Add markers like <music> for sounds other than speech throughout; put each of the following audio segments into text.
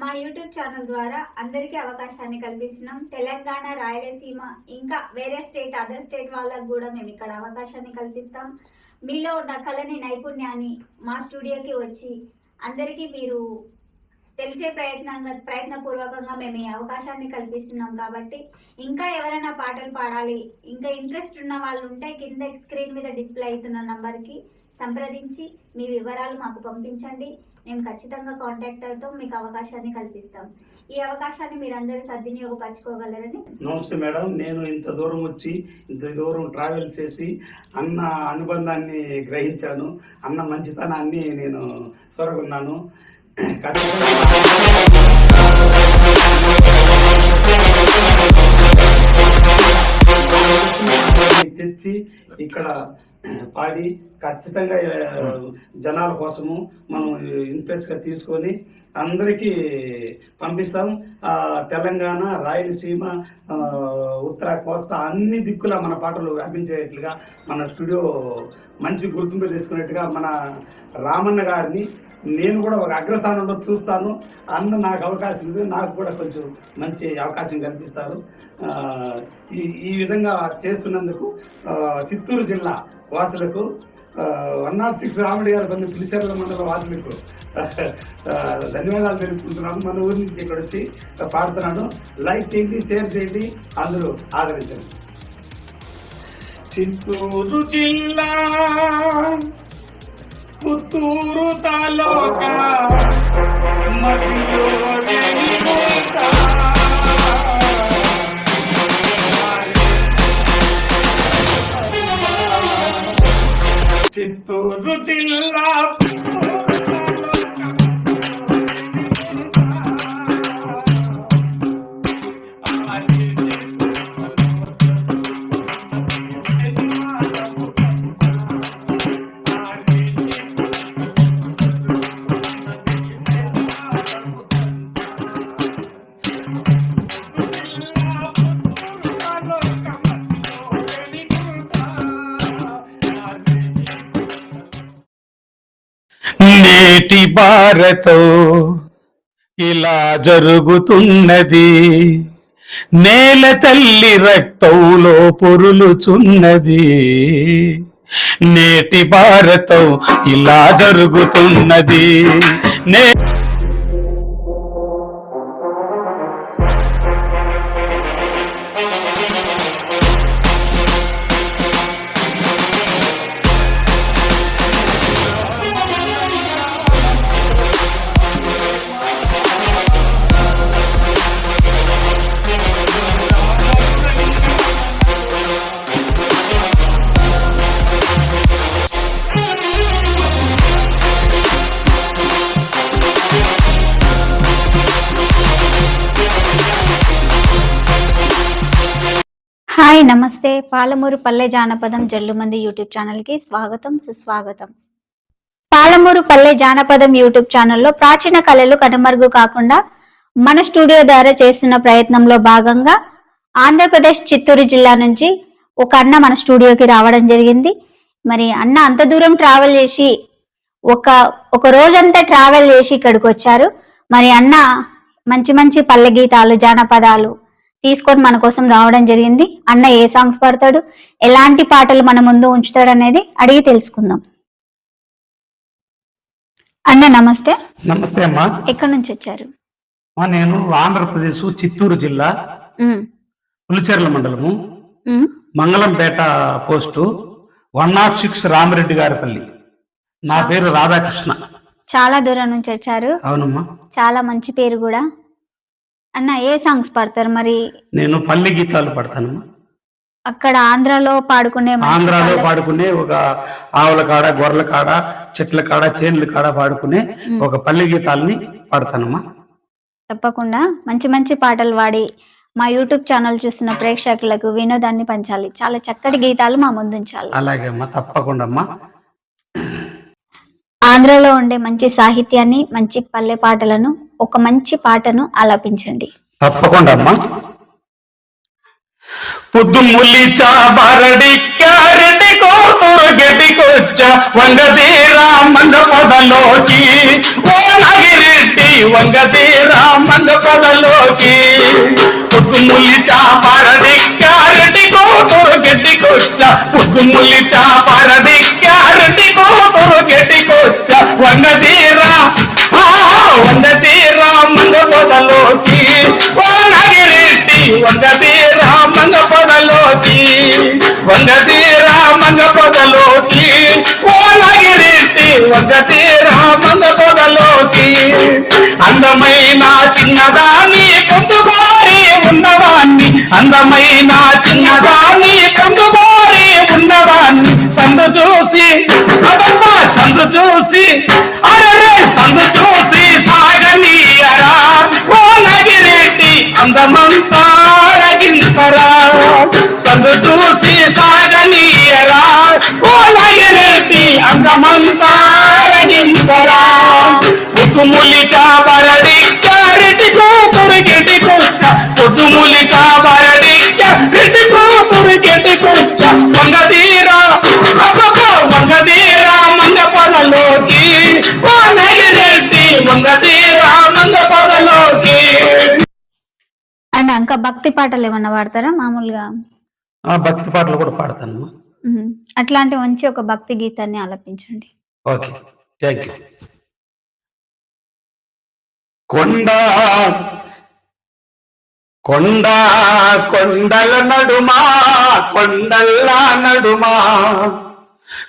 మా YouTube channel ద్వారా అందరికీ అవకాశాన్ని కల్పిస్తున్నాం. తెలంగాణ రాయలసీమ ఇంకా వేరే స్టేట్ అదర్ స్టేట్ వాళ్ళకు కూడా మేము ఇక్కడ అవకాశాన్ని కల్పిస్తాం. మీలో ఉన్న కళని నైపుణ్యాన్ని మా స్టూడియోకి వచ్చి అందరికీ మీరు తెలిసే ప్రయత్నంగా ప్రయత్నపూర్వకంగా మేము ఈ అవకాశాన్ని కల్పిస్తున్నాం కాబట్టి ఇంకా ఎవరైనా పాటలు పాడాలి ఇంకా ఇంట్రెస్ట్ ఉన్న వాళ్ళు ఉంటే కింద స్క్రీన్ మీద డిస్ప్లే అవుతున్న నంబర్కి సంప్రదించి మీ వివరాలు మాకు పంపించండి. మేము ఖచ్చితంగా కాంటాక్టర్తో మీకు అవకాశాన్ని కల్పిస్తాం. ఈ అవకాశాన్ని మీరందరూ సద్వినియోగపరచుకోగలరని నమస్తే మేడం. నేను ఇంత దూరం వచ్చి ఇంత దూరం ట్రావెల్ చేసి అన్న అనుబంధాన్ని గ్రహించాను. అన్న మంచితనాన్ని నేను సొరగున్నాను. తెచ్చి ఇక్కడ పాడి ఖచ్చితంగా జనాల కోసము మనం ఇన్ఫ్లుయెన్స్ తీసుకొని అందరికీ పంపిస్తాం. తెలంగాణ రాయలసీమ ఉత్తర కోస్తా అన్ని దిక్కుల మన పాటలు వ్యాపించేట్లుగా మన స్టూడియో మంచి గుర్తింపు తెచ్చుకునేట్టుగా మన రామన్న గారిని నేను కూడా ఒక అగ్రస్థానంలో చూస్తాను. అన్న నాకు అవకాశం ఉంది. నాకు కూడా కొంచెం మంచి అవకాశం కల్పిస్తారు. ఈ ఈ విధంగా చేస్తున్నందుకు చిత్తూరు జిల్లా వాసులకు వన్ నాట్ సిక్స్ రాముడి గారు కొన్ని పిలిచేర్ల మండల వాసులకు. ధన్యవాదాలు తెలుపుకుంటున్నాను. మన ఊరి నుంచి ఇక్కడ వచ్చి పాడుతున్నాను. లైక్ చేయండి షేర్ చేయండి. అందరూ ఆదరించండి. చిత్తూరు జిల్లా పుత్తూరు తాలూకా. మదిలో చిత్తూరు జిల్లా నేటి ఇలా జరుగుతున్నది. నేల తల్లి రక్తంలో పొరులుచున్నది. నేటి భారతం ఇలా జరుగుతున్నది. నే పాలమూరు పల్లె జానపదం జల్లుమంది యూట్యూబ్ ఛానల్కి స్వాగతం సుస్వాగతం. పాలమూరు పల్లె జానపదం యూట్యూబ్ ఛానల్లో ప్రాచీన కళలు కనుమరుగు కాకుండా మన స్టూడియో ద్వారా చేస్తున్న ప్రయత్నంలో భాగంగా ఆంధ్రప్రదేశ్ చిత్తూరు జిల్లా నుంచి ఒక అన్న మన స్టూడియోకి రావడం జరిగింది. మరి అన్న అంత దూరం ట్రావెల్ చేసి ఒక ఒక రోజంతా ట్రావెల్ చేసి ఇక్కడికి వచ్చారు. మరి అన్న మంచి మంచి పల్లె గీతాలు జానపదాలు తీసుకొని మన కోసం రావడం జరిగింది. అన్న ఏ సాంగ్స్ పాడతాడు? ఎలాంటి పాటలు మన ముందు ఉంచుతాడు అనేది అడిగి తెలుసుకుందాం. అన్న నమస్తే. నమస్తే అమ్మా. ఎక్కడి నుంచి వచ్చారు? నేను ఆంధ్రప్రదేశ్ చిత్తూరు జిల్లా పులిచెర్ల మండలము. Mangalampeta post one nought six Ramireddy Garipalli నా పేరు రాధాకృష్ణ. చాలా దూరం నుంచి వచ్చారు. అవునమ్మా. చాలా మంచి పేరు కూడా. అన్న ఏ సాంగ్స్ పాడతారు మరి? నేను పల్లె గీతాలు పడతానమ్మా అక్కడ ఆంధ్రాలో పాడుకునే ఆంధ్రాలో పాడుకునే ఒక ఆవుల కాడ గొర్రెల కాడ చెట్ల కాడ చేనుల కాడ పాడుకునే. ఒక పల్లె గీతాలని పాడతానమ్మా. తప్పకుండా. మంచి మంచి పాటలు పాడి మా యూట్యూబ్ ఛానల్ చూస్తున్న ప్రేక్షకులకు వినోదాన్ని పంచాలి. చాలా చక్కటి గీతాలు మా ముందుంచాలి. అలాగే అమ్మా తప్పకుండా అమ్మా. ఆంధ్రలో ఉండే మంచి సాహిత్యాన్ని మంచి పల్లె పాటలను ఒక మంచి పాటను ఆలపించండి. తప్పకుండా అమ్మా. పొద్దు ములిచా బరడి క్యారెటి కోతురు గడ్డికొచ్చా వంగదీరా మంద పొదలోకి ఓ నగిరెడ్డి వంగదీరా వంగతీరా మంగ పొదలోకి పొద్దుముల్లి చాపారడిక్కారెడ్డి కూతురు గడ్డికొచ్చ పొద్దుముల్లి చాపారడిక్కారెడ్డి కూతురు గడ్డికొచ్చ వంగదీరా వంగదీరా వంగతీరా మంగ ఓ నగిరెడ్డి రామంగ పదలోకి పొదలోకి రామంగ పదలోకి పొదలోకి ఓ రామంగ పదలోకి. అందమైన చిన్నదాని పొందుకోరి ఉన్నవాన్ని అందమైన చిన్నదాని పొందుకోరి ఉన్నవాన్ని సందు చూసి అదమ్మా సందు చూసి అరే సందు చూసి సాగనీయరా. ఓ అందమంత పాటలు ఏమన్నా పాడతారా? మామూలుగా? భక్తి పాటలు కూడా పాడతాను. అట్లాంటి మంచి ఒక భక్తి గీతాన్ని ఆలపించండి. ఓకే. Thank you. కొండ కొండ కొండల నడుమా కొండల నడుమా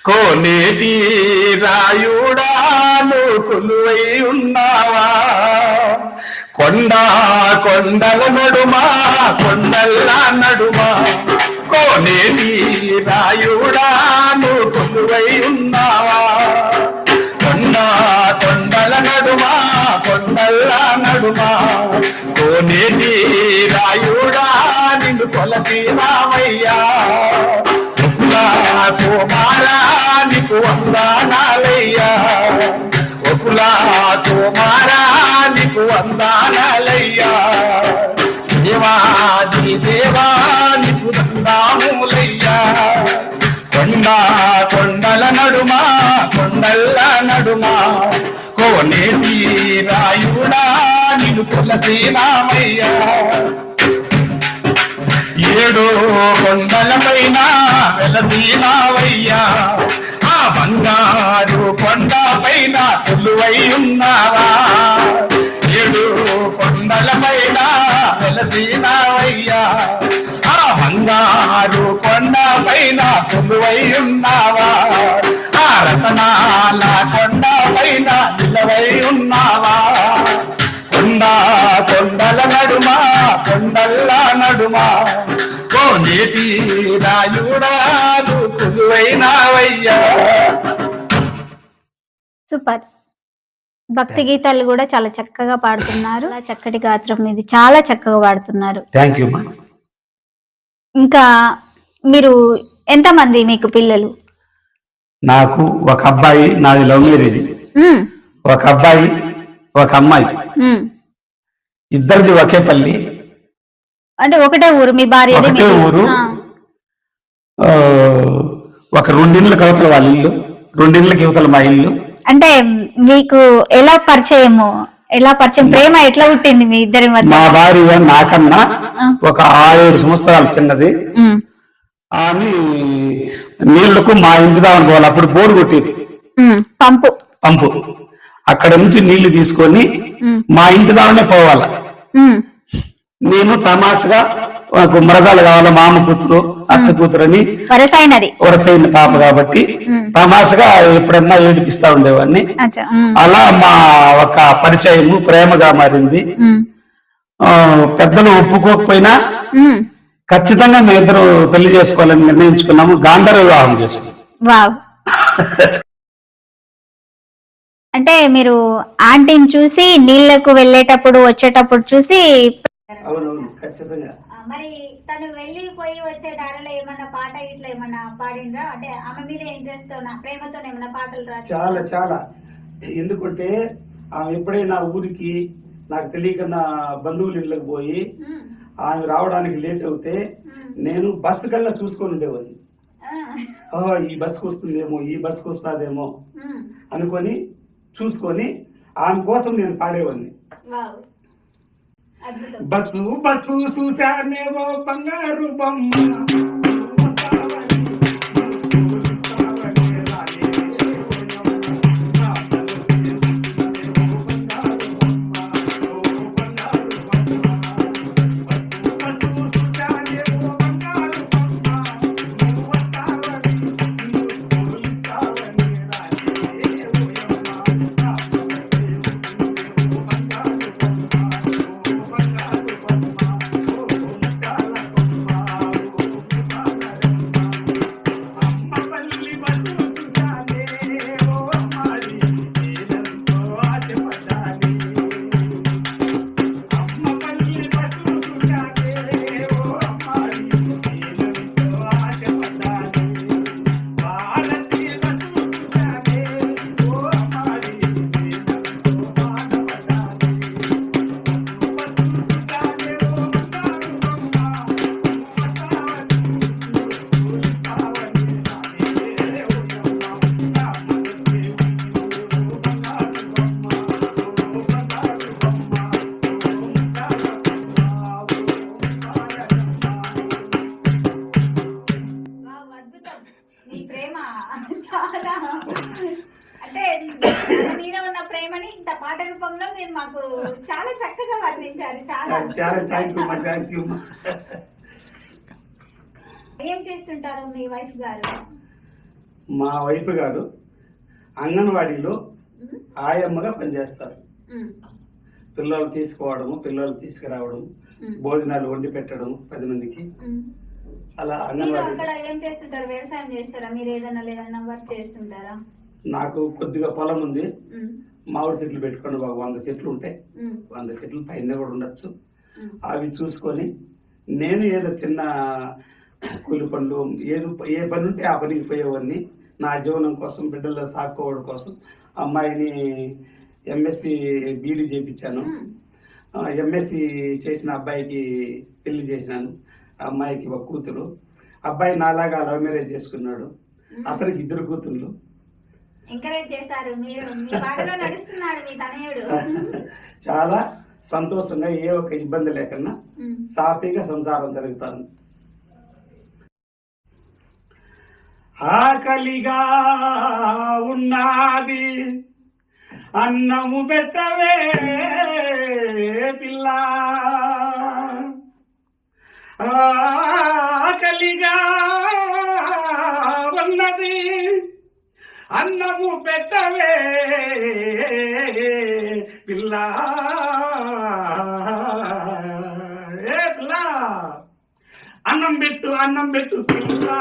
కోనేటి రాయుడాను కొలువై ఉన్నావా? కొండ కొండల నడుమా కొండల్లా నడుమా. కోనేటి నువ్వు కొలువై ఉన్నావా? కొండ కొండల నడుమా కొండల్లా నడుమా. కోనేటి రాయుడా నిన్ను కొలచి రామయ్యా కుమారా నీకు వందానాలయ్యా. ఒకులా కుమారా నీకు వందానాలయ్యా దేవాది దేవా నీకు కొండ కొండల నడుమా కొండల నడుమా. కోనేటి రాయుడా నిన్ను తులసీనామయ్యా ఏడు కొండల పైన వెలసీనావయ్యా. బంగారు కొండ పైన కొలువై ఉన్నావా? ఏడు కొండల పైన వెలసీనావయ్యా. ఆ బంగారు కొండ పైన కొలువై ఉన్నావా? ఆ రతనాల కొండ పైన నిలవై ఉన్నావా? కొండ కొండల నడుమా కొండల్లా నడుమా. కోనేటి రాయుడాలు కొలువైనావయ్యా. సూపర్. భక్తి గీతాలు కూడా చాలా చక్కగా పాడుతున్నారు. చక్కటి గాత్రం ఇది. చాలా చక్కగా పాడుతున్నారు. థ్యాంక్ యూ ఇంకా మీరు ఎంతమంది మీకు పిల్లలు? నాకు ఒక అబ్బాయి నాది లవ్ మ్యారేజ్ ఒక అబ్బాయి ఒక అమ్మాయి. ఇద్దరిది ఒకే పల్లి. అంటే ఒకటే ఊరు మీ భార్య ఒకటే ఊరు. ఒక రెండిండ్ల కవతల వాళ్ళ ఇల్లు రెండిండ్లకి యువతల మా ఇల్లు. అంటే మీకు ఎలా పరిచయము? ఎలా పరిచయం? ప్రేమ ఎట్లా పుట్టింది మీ ఇద్దరి మధ్య? మా భార్య నాకన్నా ఆ. ఒక ఆరేడు సంవత్సరాలు చిన్నది. ఆమె నీళ్ళకు మా ఇంటి దాని పోవాలి. అప్పుడు బోరు కొట్టేది. పంపు. పంపు. అక్కడ నుంచి నీళ్ళు తీసుకొని మా ఇంటి దానే పోవాల. నేను తమాషగా ఒక మరదాలు కావాల మామ కూతురు అత్త కూతురు అని వరసైనది. వరసైన పాప కాబట్టి. తమాషగా ఎప్పుడన్నా ఏడిపిస్తా ఉండేవాడిని అలా మా ఒక పరిచయము ప్రేమగా మారింది. పెద్దలు ఒప్పుకోకపోయినా. ఖచ్చితంగా మేము ఇద్దరు పెళ్ళి చేసుకోవాలని నిర్ణయించుకున్నాము గాంధర్వ వివాహం చేసుకున్నాం. వావ్. అంటే మీరు ఆంటీని చూసి నీళ్ళకు వెళ్ళేటప్పుడు వచ్చేటప్పుడు చూసి అవునవును ఖచ్చితంగా. మరి తను వెళ్ళిపోయి వచ్చే దారిలో ఏమన్నా పాట ఇట్లా ఏమన్నా పాడిండ్రా? అంటే ఆమె మీద ఇంట్రెస్ట్తో ప్రేమతో ఏమన్నా పాటలు రాసి చాలా చాలా. ఎందుకంటే ఆమె ఎప్పుడైనా ఊరికి నాకు తెలియక నా బంధువుల ఇళ్ళకి పోయి ఆమె రావడానికి లేట్ అవుతే నేను బస్సు కల్లా చూసుకొని ఉండేవాడిని. ఈ బస్సుకు వస్తుందేమో ఈ బస్సుకు వస్తుందేమో అనుకొని చూసుకొని ఆమె కోసం నేను పాడేవాడిని. బస్సు బస్సు చూశానేమో బంగారు బొమ్మ. చాలా చక్కగా వర్ణించారు. చాలా చాలా థ్యాంక్ యూ థ్యాంక్ యూ ఏం చేస్తుంటారు మీ వైఫ్ గారు? మా వైపు గారు అంగన్వాడీలో ఆయమ్మగా పనిచేస్తారు. పిల్లలు తీసుకోవడము పిల్లలు తీసుకురావడం భోజనాలు వండి పెట్టడం పది మందికి. అలా అంగన్వాడీ. ఏం చేస్తుంటారు? వ్యవసాయం చేస్తారా? మీరు ఏదైనా లేదన్నా వర్క్ చేస్తుంటారా? నాకు కొద్దిగా పొలం ఉంది. మామిడి చెట్లు పెట్టుకొని ఒక వంద చెట్లు ఉంటాయి వంద చెట్లు పైన కూడా ఉండొచ్చు. అవి చూసుకొని నేను ఏదో చిన్న కూలి పనులు ఏదో ఏ పని ఉంటే ఆ పనికి పోయేవాడిని. నా జీవనం కోసం బిడ్డల సాకోవడం కోసం అమ్మాయిని ఎంఎస్సి బీడీ చేయించాను. ఎంఎస్సి చేసిన అబ్బాయికి పెళ్ళి చేసినాను. అమ్మాయికి ఒక కూతురు. అబ్బాయి నాలాగా లవ్ మ్యారేజ్ చేసుకున్నాడు. అతనికి ఇద్దరు కూతుర్లు. ఎంకరేజ్ చేశారు. మీరు మీ బాటలో నడుస్తున్నాడు మీ తనయుడు. <laughs> చాలా సంతోషంగా ఏ ఒక్క ఇబ్బంది లేకుండా ఉమ్. సాఫీగా సంసారం జరుగుతాను ఆకలిగా ఉన్నది. అన్నము పెట్టవే పిల్ల. ఆకలిగా ఉన్నది అన్నము పెట్టవే. పిల్ల. ఏ పిల్ల. అన్నం పెట్టు అన్నం పెట్టు పిల్ల.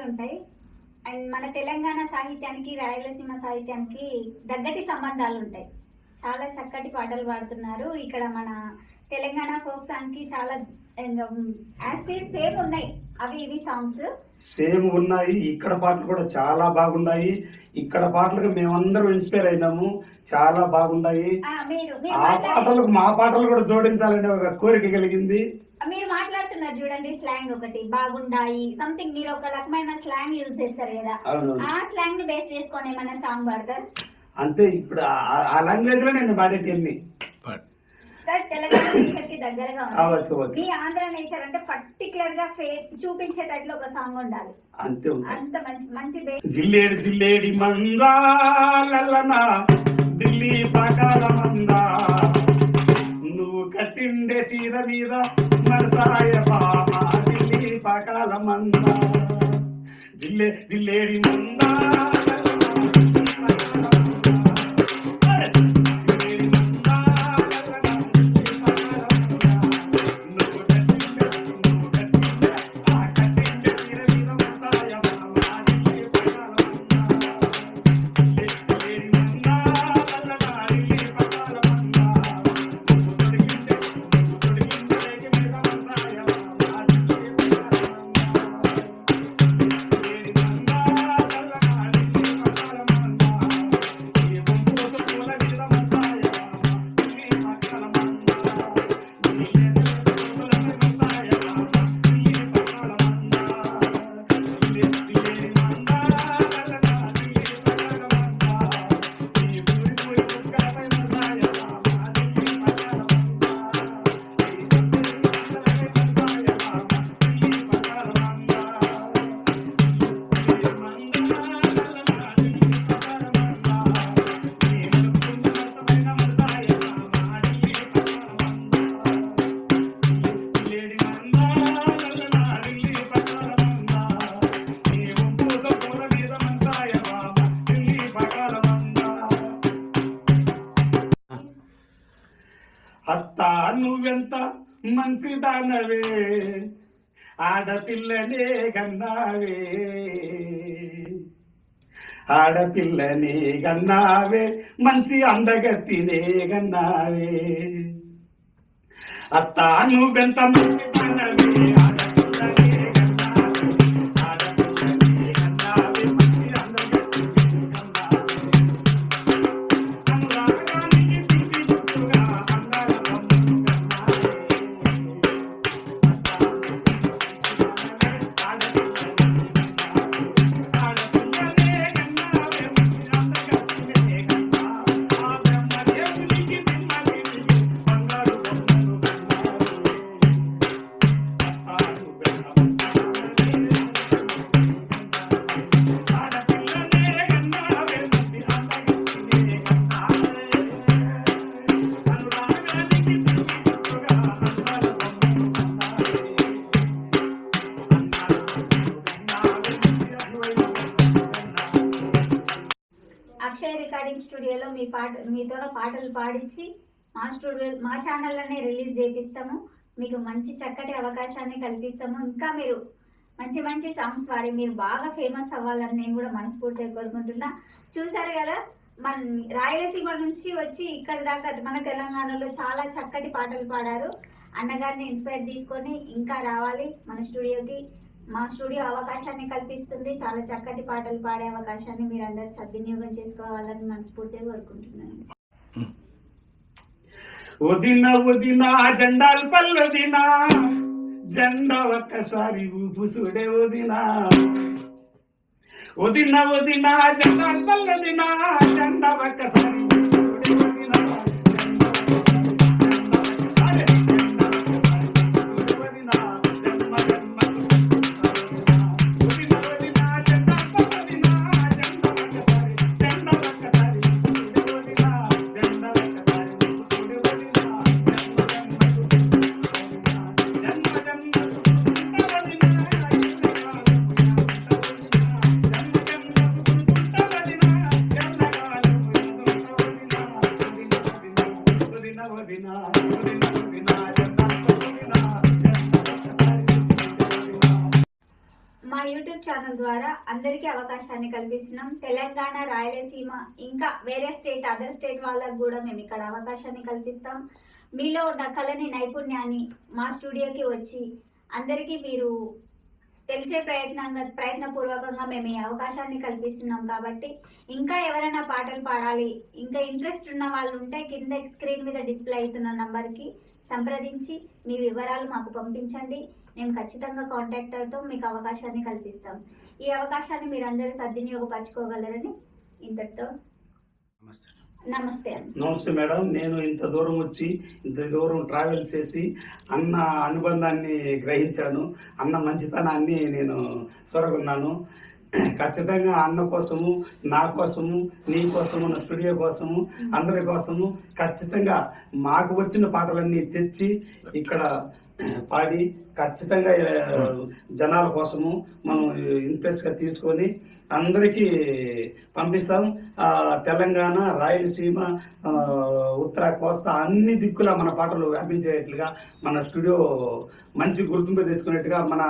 అనుబంధాలు ఉంటాయి. అండ్ మన తెలంగాణ సాహిత్యానికి రాయలసీమ సాహిత్యానికి దగ్గటి సంబంధాలు ఉంటాయి. చాలా చక్కటి పాటలు పాడుతున్నారు. ఇక్కడ మన తెలంగాణ ఫోక్ సాంగ్కి చాలా యాస్టీస్ సేమ్ ఉన్నాయి. అవి ఇవి సాంగ్స్. సేమ్ ఉన్నాయి. ఇక్కడ పాటలు కూడా చాలా బాగున్నాయి. ఇక్కడ పాటలకు మేమందరం ఇన్స్పైర్ అయినాము. చాలా బాగున్నాయి. ఆ పాటలకు మా పాటలు కూడా జోడించాలనే ఒక కోరిక కలిగింది. మీరు మాట్లాడుతున్నారు చూడండి స్లాంగ్ ఒకటి. బాగుండాయి. సంథింగ్ మీరు ఒక రకమైన స్లాంగ్ యూజ్ చేస్తారు కదా. ఆ స్లాంగ్ని బేస్ చేసుకొని ఏమైనా సాంగ్ పాడతారు? అంటే ఇప్పుడు ఆ- లాంగ్వేజ్లో నేను పాడేటి దగ్గరగా. మీ ఆంధ్ర నేచర్ అంటే పర్టికులర్గా చూపించేటట్లు ఒక సాంగ్ ఉండాలి. అంతే ఉంటుంది అంత మంచి మంచి బే జిల్లేడు జిల్లేడి మందాలన్న ఢిల్లీ ప్రకాల మందా. నువ్వు కట్టిండే చీర మీద మనసాయ బామ ఢిల్లీ ప్రకాల మందా జిల్లే జిల్లేడి మందా. మంచిదానవే ఆడపిల్లనే గన్నావే ఆడపిల్లనే గన్నావే మంచి అందగత్తినే గన్నావే అత్తాను బెంత మంచి పాట మీతో పాటలు పాడించి మా స్టూడియో మా ఛానల్లోనే రిలీజ్ చేపిస్తాము. మీకు మంచి చక్కటి అవకాశాన్ని కల్పిస్తాము. ఇంకా మీరు మంచి మంచి సాంగ్స్ పాడి మీరు బాగా ఫేమస్ అవ్వాలని నేను కూడా మనస్ఫూర్తిగా కోరుకుంటున్నా. చూసారు కదా మన రాయలసీమ నుంచి వచ్చి ఇక్కడ దాకా మన తెలంగాణలో చాలా చక్కటి పాటలు పాడారు. అన్నగారిని ఇన్స్పైర్ తీసుకొని ఇంకా రావాలి మన స్టూడియోకి. మా స్టూడియో అవకాశాన్ని కల్పిస్తుంది. చాలా చక్కటి పాటలు పాడే అవకాశాన్ని మీరు అందరు సద్వినియోగం చేసుకోవాలని మనస్ఫూర్తిగా కోరుకుంటున్నాను వదిన వదిన జెండాలు పల్లొదిన జెండా ఒక్కసారి ఊపు చూడే వదిన. వదిన వదిన జెండాల్ పల్లొదిన జెండా ఒక్కసారి అవకాశాన్ని కల్పిస్తున్నాం. తెలంగాణ రాయలసీమ ఇంకా వేరే స్టేట్ అదర్ స్టేట్ వాళ్ళకు కూడా మేము ఇక్కడ అవకాశాన్ని కల్పిస్తాం. మీలో ఉన్న కళని నైపుణ్యాన్ని మా స్టూడియోకి వచ్చి అందరికీ మీరు తెలిసే ప్రయత్నంగా ప్రయత్నపూర్వకంగా మేము ఈ అవకాశాన్ని కల్పిస్తున్నాం కాబట్టి ఇంకా ఎవరైనా పాటలు పాడాలి ఇంకా ఇంట్రెస్ట్ ఉన్న వాళ్ళు ఉంటే కింద స్క్రీన్ మీద డిస్ప్లే అవుతున్న నంబర్కి సంప్రదించి మీ వివరాలు మాకు పంపించండి. మేము ఖచ్చితంగా కాంటాక్టర్తో మీకు అవకాశాన్ని కల్పిస్తాం. ఈ అవకాశాన్ని మీరందరూ సద్వినియోగపరచుకోగలరని ఇంతటితో నమస్తే. నమస్తే నమస్తే మేడం. నేను ఇంత దూరం వచ్చి ఇంత దూరం ట్రావెల్ చేసి అన్న అనుబంధాన్ని గ్రహించాను. అన్న మంచితనాన్ని నేను సొరగొన్నాను. ఖచ్చితంగా అన్న కోసము నా కోసము నీ కోసము నా స్టూడియో కోసము అందరి కోసము ఖచ్చితంగా మాకు వచ్చిన పాటలన్నీ తెచ్చి ఇక్కడ పాడి ఖచ్చితంగా జనాల కోసము మనం ఇన్ప్రెస్గా తీసుకొని అందరికీ పంపిస్తాం. తెలంగాణ రాయలసీమ ఉత్తర కోస్తా అన్ని దిక్కుల మన పాటలు వ్యాపించేట్లుగా మన స్టూడియో మంచి గుర్తింపు తెచ్చుకునేట్టుగా మన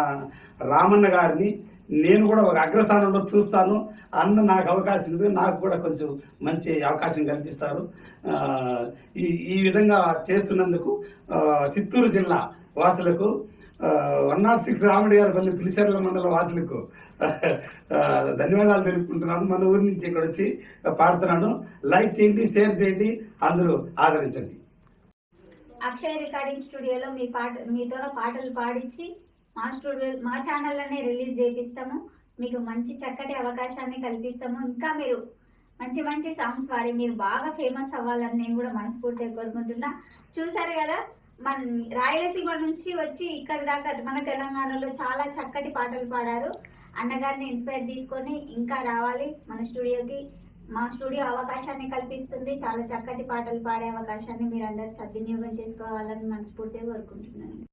రామన్న గారిని నేను కూడా ఒక అగ్రస్థానంలో చూస్తాను. అన్న నాకు అవకాశం ఉంది. నాకు కూడా కొంచెం మంచి అవకాశం కల్పిస్తారు. ఈ ఈ విధంగా చేస్తున్నందుకు చిత్తూరు జిల్లా వాసులకు వన్ నాట్ సిక్స్ రాముడి గారి పల్లి పిలిసర్ల మండల వాసులకు ధన్యవాదాలు తెలుపుకుంటున్నాను. మన ఊరి నుంచి ఇక్కడ వచ్చి పాడుతున్నాను. లైక్ చేయండి షేర్ చేయండి అందరూ ఆదరించండి. అక్షయ్ రికార్డింగ్ స్టూడియోలో మీ పాట మీతో పాటలు పాడించి మా స్టూడియో మా ఛానల్లోనే రిలీజ్ చేపిస్తాము. మీకు మంచి చక్కటి అవకాశాన్ని కల్పిస్తాము. ఇంకా మీరు మంచి మంచి సాంగ్స్ పాడి మీరు బాగా ఫేమస్ అవ్వాలని నేను కూడా మనస్ఫూర్తిగా కోరుకుంటున్నా. చూసారు కదా మన రాయలసీమ నుంచి వచ్చి ఇక్కడ దాకా మన తెలంగాణలో చాలా చక్కటి పాటలు పాడారు. అన్నగారిని ఇన్స్పైర్ తీసుకొని ఇంకా రావాలి మన స్టూడియోకి. మా స్టూడియో అవకాశాన్ని కల్పిస్తుంది. చాలా చక్కటి పాటలు పాడే అవకాశాన్ని మీరు అందరు సద్వినియోగం చేసుకోవాలని మనస్ఫూర్తిగా కోరుకుంటున్నాను.